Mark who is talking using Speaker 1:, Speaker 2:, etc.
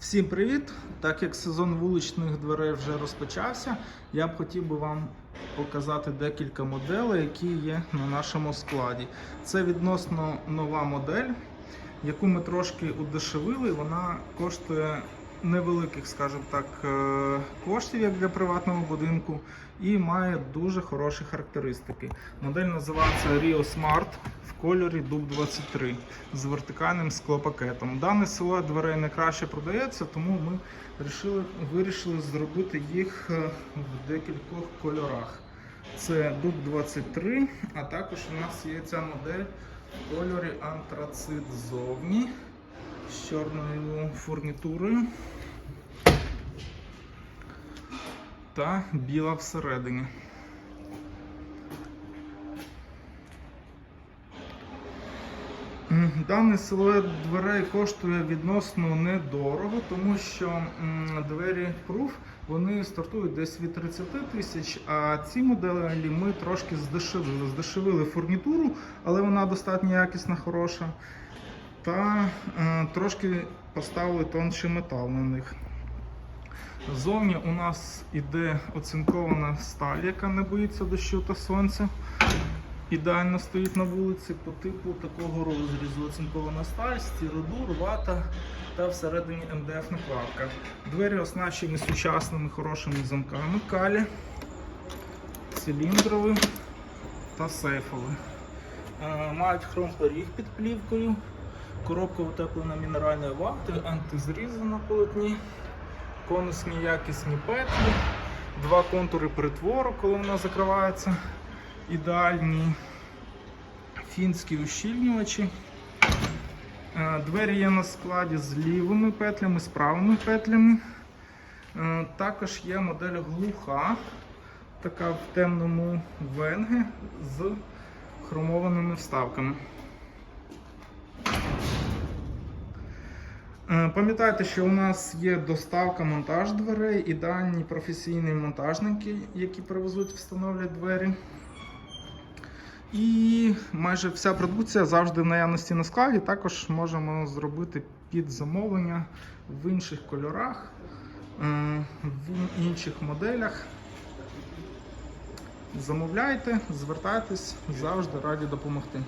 Speaker 1: Всім привіт! Так як сезон вуличних дверей вже розпочався, я б хотів би вам показати декілька моделей, які є на нашому складі. Це відносно нова модель, яку ми трошки удешевили. Вона коштує невеликих, скажімо так, е, коштів, як для приватного будинку, і має дуже хороші характеристики. Модель називається Rio Smart кольорі Dub 23 з вертикальним склопакетом. Даний силует дверей не краще продається, тому ми вирішили, вирішили зробити їх е, в декількох кольорах. Це Dub 23, а також у нас є ця модель в кольорі антрацит ззовні з чорною фурнітурою та біла всередині. Даний силует дверей коштує відносно недорого, тому що двері Proof вони стартують десь від 30 тисяч, а ці моделі ми трошки здешевили. Здешевили фурнітуру, але вона достатньо якісна, хороша. Та е, трошки поставили тонший метал на них. Зовні у нас іде оцинкована сталь, яка не боїться дощу та сонця. Ідеально стоїть на вулиці по типу такого розрізу. Оцинкована сталь, стіродур, вата та всередині МДФ накладка. Двері оснащені сучасними хорошими замками калі, циліндрові та сейфові. Е, Мають хромпоріг під плівкою, коробка утеплена мінеральною ватою, антизрізи на полотні, конусні якісні петлі, два контури притвору, коли вона закривається ідеальні фінські ущільнювачі. Е, Двері є на складі з лівими петлями, з правими петлями. Е, Також є модель глуха, така в темному венге з хромованими вставками. Е, Пам'ятайте, що у нас є доставка монтаж дверей, ідеальні професійні монтажники, які привезуть, встановлять двері. І майже вся продукція завжди наявності на складі. Також можемо зробити під замовлення в інших кольорах, е, в інших моделях. Замовляйте, звертайтесь, завжди раді допомогти.